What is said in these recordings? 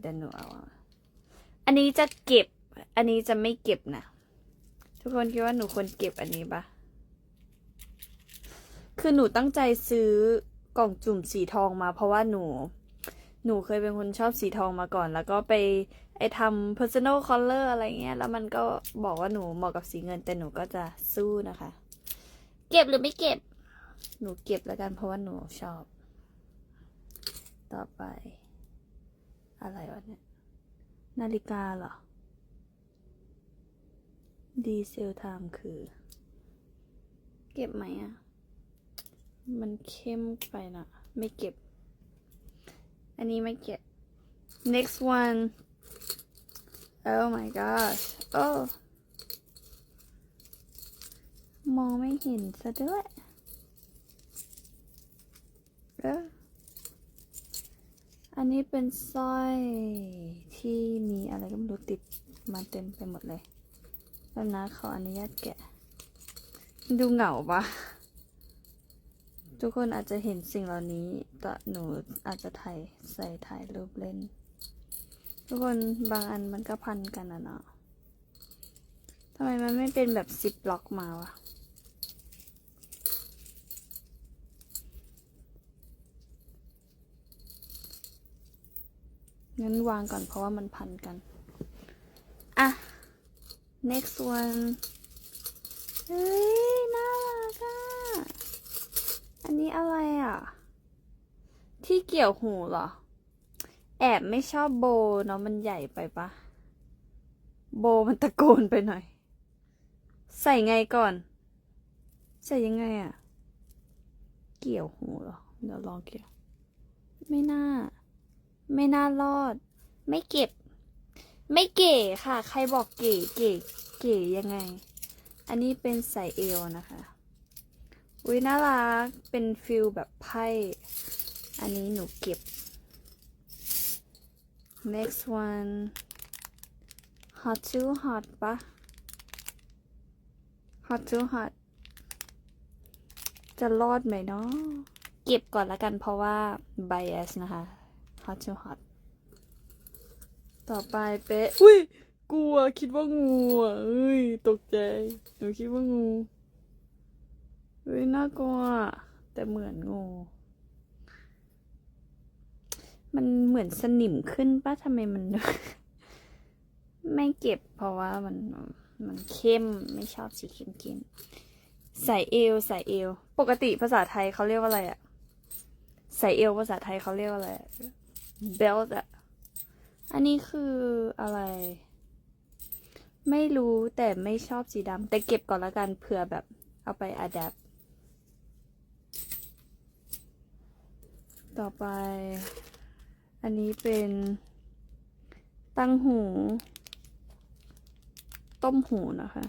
เดี๋ยวหนูเอาอะอันนี้จะเก็บ อันนี้จะไม่เก็บนะ ทุกคนคิดว่าหนูควรเก็บอันนี้ปะคือหนูตั้งใจซื้อกล่องจุ่มสีทองมา เพราะว่าหนู หนูเคยเป็นคนชอบสีทองมาก่อน แล้วก็ไปไอทำ personal color อะไรเงี้ย แล้วมันก็บอกว่าหนูเหมาะกับสีเงิน แต่หนูก็จะสู้นะคะ เก็บหรือไม่เก็บ หนูเก็บแล้วกันเพราะว่าหนูชอบ ต่อไป อะไรวะเนี่ย นาฬิกาเหรอ ดีเซลไทม์คือ เก็บไหมอะมันเข้มไปนะไม่เก็บ อันนี้ไม่เก็บ next one oh my gosh oh มองไม่เห็นซะด้วยเออ อันนี้เป็นสร้อยที่มีอะไรก็ไม่รู้ติดมาเต็มไปหมดเลยแล้วนะขออนุญาตแกะ ดูเหงาปะทุกคนอาจจะเห็นสิ่งเหล่านี้แต่หนูอาจจะถ่ายใส่ถ่ายรูปเล่น ทุกคนบางอันมันก็พันกันอะเนาะทำไมมันไม่เป็นแบบซิปล็อกมาวะ งั้นวางก่อนเพราะว่ามันพันกัน อะ next one เฮ้ย น่ารักอะ อันนี้อะไรอะ ที่เกี่ยวหูเหรอ แอบไม่ชอบโบเนาะมันใหญ่ไปปะ โบมันตะโกนไปหน่อย ใส่ไงก่อน ใส่ยังไงอะ เกี่ยวหูเหรอ เดี๋ยวลองเกี่ยว ไม่น่า ไม่น่ารอด ไม่เก็บ ไม่เก๋ค่ะ ใครบอกเก๋เก๋เก๋ยังไง อันนี้เป็นใส่เอวนะคะ อุ้ยน่ารัก เป็นฟิลแบบไพ่ อันนี้หนูเก็บ next one hot too hot ปะ hot too hot จะรอดไหมเนาะเก็บก่อนละกันเพราะว่า bias นะคะ hot too hot ต่อไปเป๊ะอุ้ยกลัวคิดว่างูอะเอ้ยตกใจหนูคิดว่างูเฮ้ยน่ากลัวแต่เหมือนงู มันเหมือนสนิมขึ้นป่ะทำไมมัน ไม่เก็บเพราะว่ามันมันเข้มไม่ชอบสีเข้มเข้มๆใส่เอวใส่เอว ปกติภาษาไทยเขาเรียกว่าอะไรอะใส่เอวภาษาไทยเขาเรียกว่าอะไรอะ belt อะอันนี้คืออะไร ไม่รู้แต่ไม่ชอบสีดำแต่เก็บก่อนละกันเผื่อแบบเอาไป adapt ต่อไป อันนี้เป็นตั้งหู ต้มหูนะคะ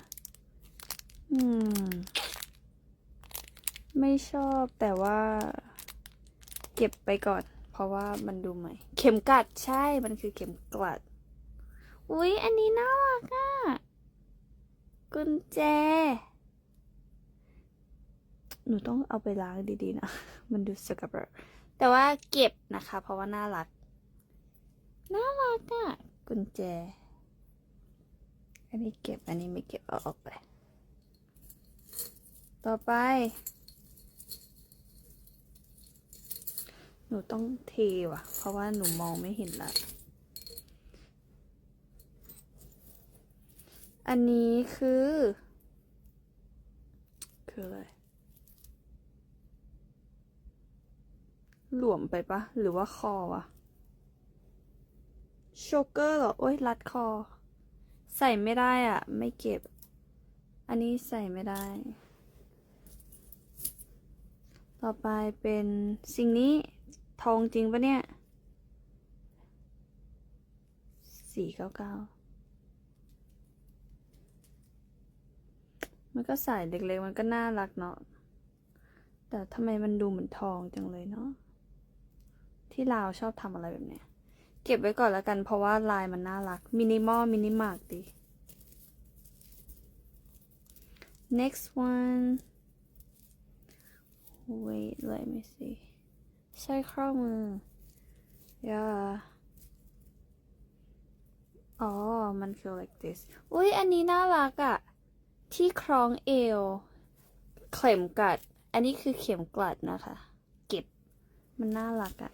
อืม ไม่ชอบแต่ว่า เก็บไปก่อน เพราะว่ามันดูใหม่ เข็มกลัดใช่ มันคือเข็มกลัด อุ๊ย อันนี้น่ารักอะกุญแจ หนูต้องเอาไปล้างดีๆนะ มันดูสกปรกแต่ว่าเก็บนะคะ เพราะว่าน่ารัก น่ารักอะกุญแจ อันนี้เก็บ อันนี้ไม่เก็บเอาออกไป ต่อไป หนูต้องเทว่ะ เพราะว่าหนูมองไม่เห็นละอันนี้คือ คืออะไร หลวมไปปะ หรือว่าคอวะโชเกอร์เหรอ โอ้ยรัดคอ ใส่ไม่ได้อะ ไม่เก็บ อันนี้ใส่ไม่ได้ ต่อไปเป็นสิ่งนี้ ทองจริงปะเนี่ยสี่เก้าเก้ามันก็ใส่เล็กๆ มันก็น่ารักเนาะ แต่ทำไมมันดูเหมือนทองจังเลยเนาะ ที่ลาวชอบทำอะไรแบบเนี้ย เก็บไว้ก่อนแล้วกันเพราะว่าลายมันน่ารัก มินิมอล มินิมาร์กดี next one wait let me see ใช่ข้อมือ yeah อ๋อ มันคือ like this อุ้ยอันนี้น่ารักอะที่คล้องเอว เข็มกลัด อันนี้คือเข็มกลัดนะคะ เก็บ มันน่ารักอะ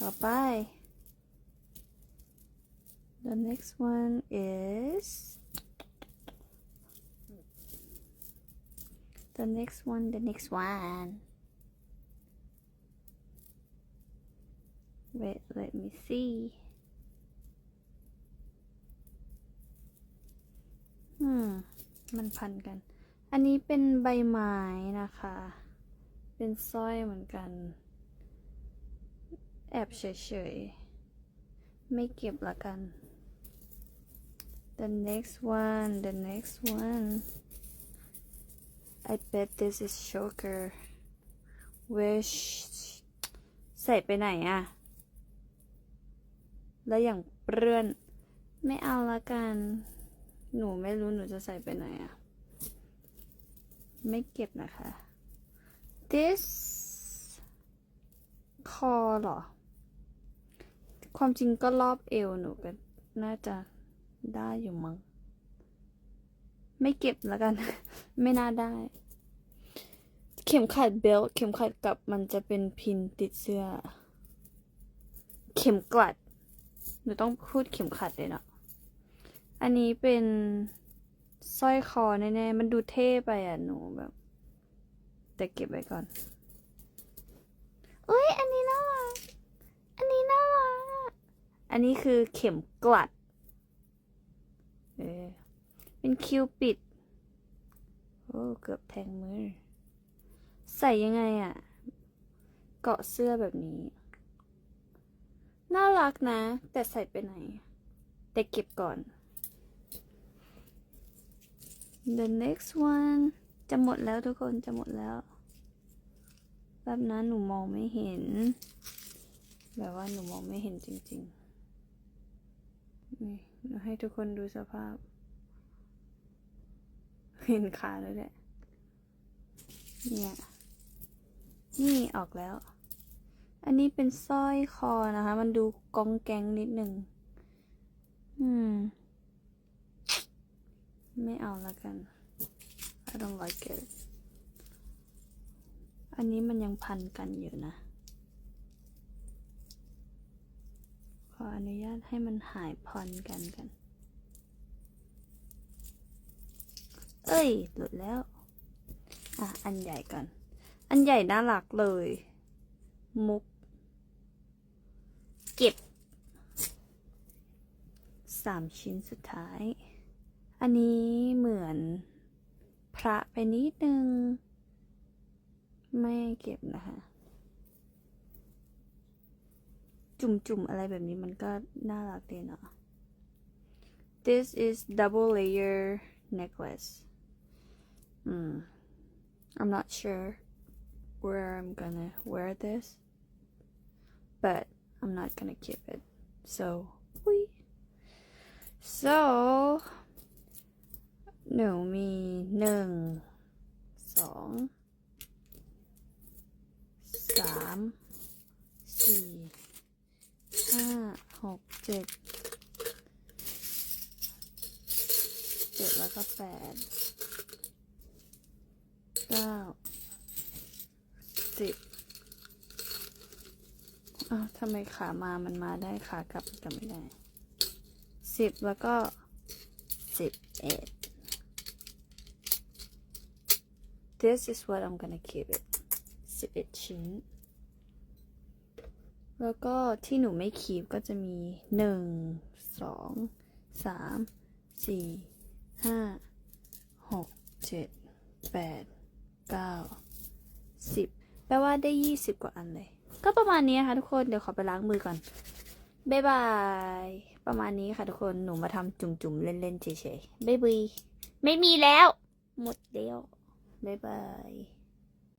ต่อไป the next one is the next one the next one wait let me see อืมมันพันกัน อันนี้เป็นใบไม้นะคะ เป็นสร้อยเหมือนกัน แอบเฉยๆ ไม่เก็บละกัน the next one the next one I bet this is choker wish ใส่ไปไหนอะ แล้วอย่างเปื้อน ไม่เอาละกัน หนูไม่รู้หนูจะใส่ไปไหนอะไม่เก็บนะคะ this คอเหรอ ความจริงก็รอบเอวหนูก็น่าจะได้อยู่มั้ง ไม่เก็บแล้วกัน ไม่น่าได้ เข็มขัดเบลต์เข็มขัดกับมันจะเป็นพินติดเสื้อ เข็มกลัด นูต้องพูดเข็มขัดเลยเนาะ อันนี้เป็นสร้อยคอแน่ๆ มันดูเท่ไปอะหนูแบบ แต่เก็บไว้ก่อนอุ้ยอันนี้น่ารัก อันนี้น่ารัก อันนี้คือเข็มกลัด เออเป็นคิวปิด โอ้เกือบแทงมือ ใส่ยังไงอะเกาะเสื้อแบบนี้ น่ารักนะ แต่ใส่ไปไหน แต่เก็บก่อน the next one จะหมดแล้วทุกคนจะหมดแล้ว แบบนั้นหนูมองไม่เห็น แบบว่าหนูมองไม่เห็นจริงๆ นี่หนูให้ทุกคนดูสภาพ เห็นขาแล้วแหละเนี่ย นี่ออกแล้ว อันนี้เป็นสร้อยคอนะคะ มันดูกองแกงนิดหนึ่ง อืม ไม่เอาละกัน I don't like it อันนี้มันยังพันกันอยู่นะ ขออนุญาตให้มันหายพันกันกัน เอ้ย หลุดแล้ว อะ อันใหญ่ก่อน อันใหญ่น่ารักเลย มุก เก็บสามชิ้นสุดท้าย อันนี้เหมือนพระไปนิดนึง ไม่เก็บนะคะ จุ่มๆอะไรแบบนี้มันก็น่ารักดีเนาะ This is double layer necklace. mm. I'm not sure where I'm gonna wear this, but I'm not gonna keep it. So, we. So, หนูมีหนึ่งสองสามสี่ห้าหกเจ็ดเจ็ดแล้วก็แปดเก้า สิบ อ้าว ทำไมขามามันมาได้ขากลับกลับไม่ได้สิบแล้วก็สิบเอ็ด This is what I'm gonna keep it สิบเอ็ดชิ้น แล้วก็ที่หนูไม่คีบก็จะมีหนึ่งสองสามสี่ห้าหกเจ็ดแปดเก้าสิบแปลว่าได้ยี่สิบกว่าอันเลย ก็ประมาณนี้ค่ะทุกคนเดี๋ยวขอไปล้างมือก่อนบ๊ายบาย ประมาณนี้ค่ะทุกคนหนูมาทำจุ่มๆ เล่นๆเฉยๆบ๊ายบายไม่มีแล้ว หมดแล้วบ๊ายบาย